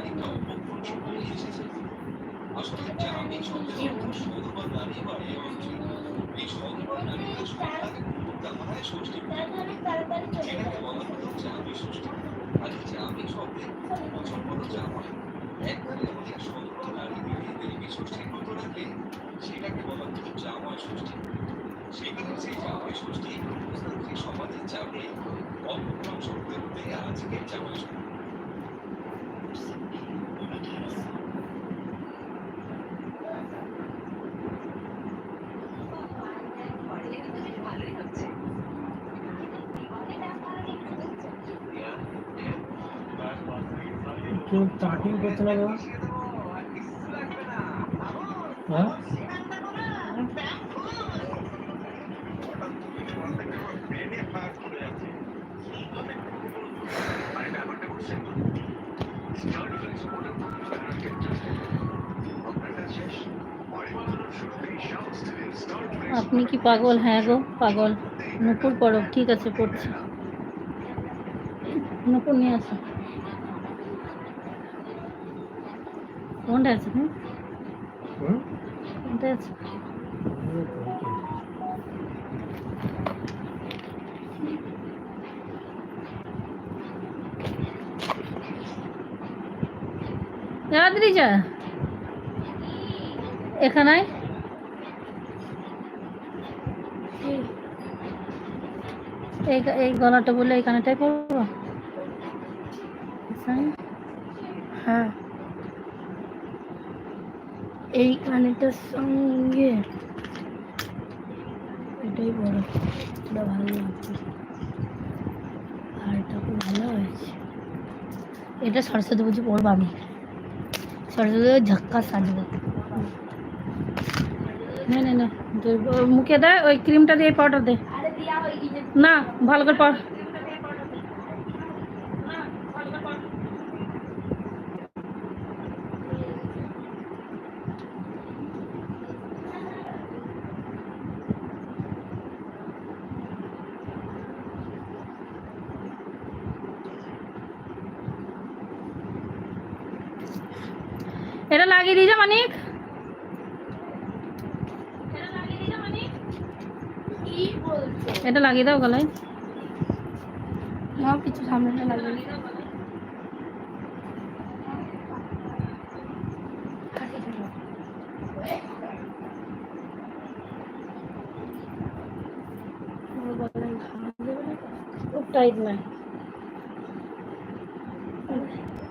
খানিকটা অপভ্রংশ হয়ে এসেছে জামি শব্দের অর্থ সধবা নারী বা এ অঞ্চল এই সধবা নারীদের সংখ্যাকে হয় ষষ্ঠী যেটাকে বলা হতো জামি ষষ্ঠী আর জামি শব্দের হলো জামা একবারে অনেক সধবা নারী মিলিয়ে দেবী ষষ্ঠীর সেটাকে বলা হতো জামাই ষষ্ঠী সেখানে সেই জামাই ষষ্ঠী প্রস্তাবকে সমাজের চাপে অপভ্রংশ হতে আজকের জামাই ষষ্ঠী কেউ স্টার্টিং করতে লাগে হ্যাঁ আপনি কি পাগল হ্যাঁ গো পাগল নুপুর পড়ো ঠিক আছে পড়ছি নুপুর নিয়ে আসো কোনটা আছে কোনটা আছে? তাড়াতাড়ি যা এখানে এই এই গলাটা বলে এই কানেটাই পরবো হ্যাঁ। এই কানেটার সঙ্গে এটাই বড়। এটা ভালো লাগছে। আর এটা খুব ভালো হয়েছে। এটা সরস্বতী পুজো পরবো আমি। সরস্বতী পুজো ঝক্কা সাজবো। না না না, মুখে দে, ওই ক্রিমটা দিয়ে পাউডার দে। না, ভালো করে পড় এটা লাগিয়ে দিয়ে যা মানিক। এটা লাগিয়ে দাও গলায়। নাও কিছু সামনে লাগবে খুব টাইট না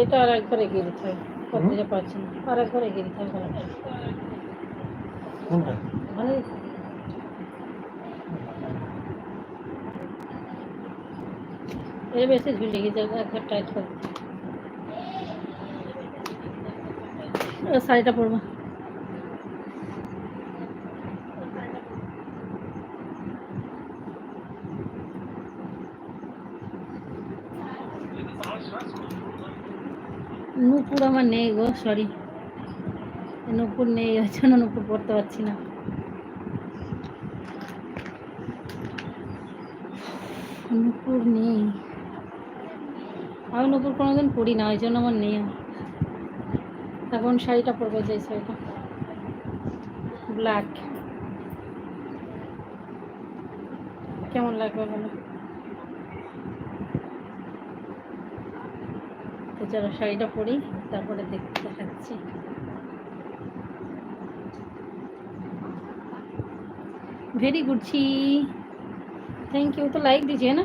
এটা আর একবার এগিয়ে দিতে হবে? যে পারছি না আর একবার এগিয়ে দিতে হবে মানে এটা বেশি ঝুলে গেছে একবার টাইট করে। শাড়িটা পরবো। নুপুর আমার নেই গো সরি নুপুর নেই ওই জন্য নুপুর পড়তে পারছি না। নুপুর নেই। আমি নুপুর কোনোদিন পড়ি না, ওই জন্য আমার নেই এখন শাড়িটা পরবো যে শাড়িটা। ব্ল্যাক কেমন লাগবে বলো? তো শাড়িটা পরি, তারপরে দেখতে দেখাচ্ছি। ভেরি গুড ছি। থ্যাংক ইউ তো লাইক দিছে হ্যাঁ না?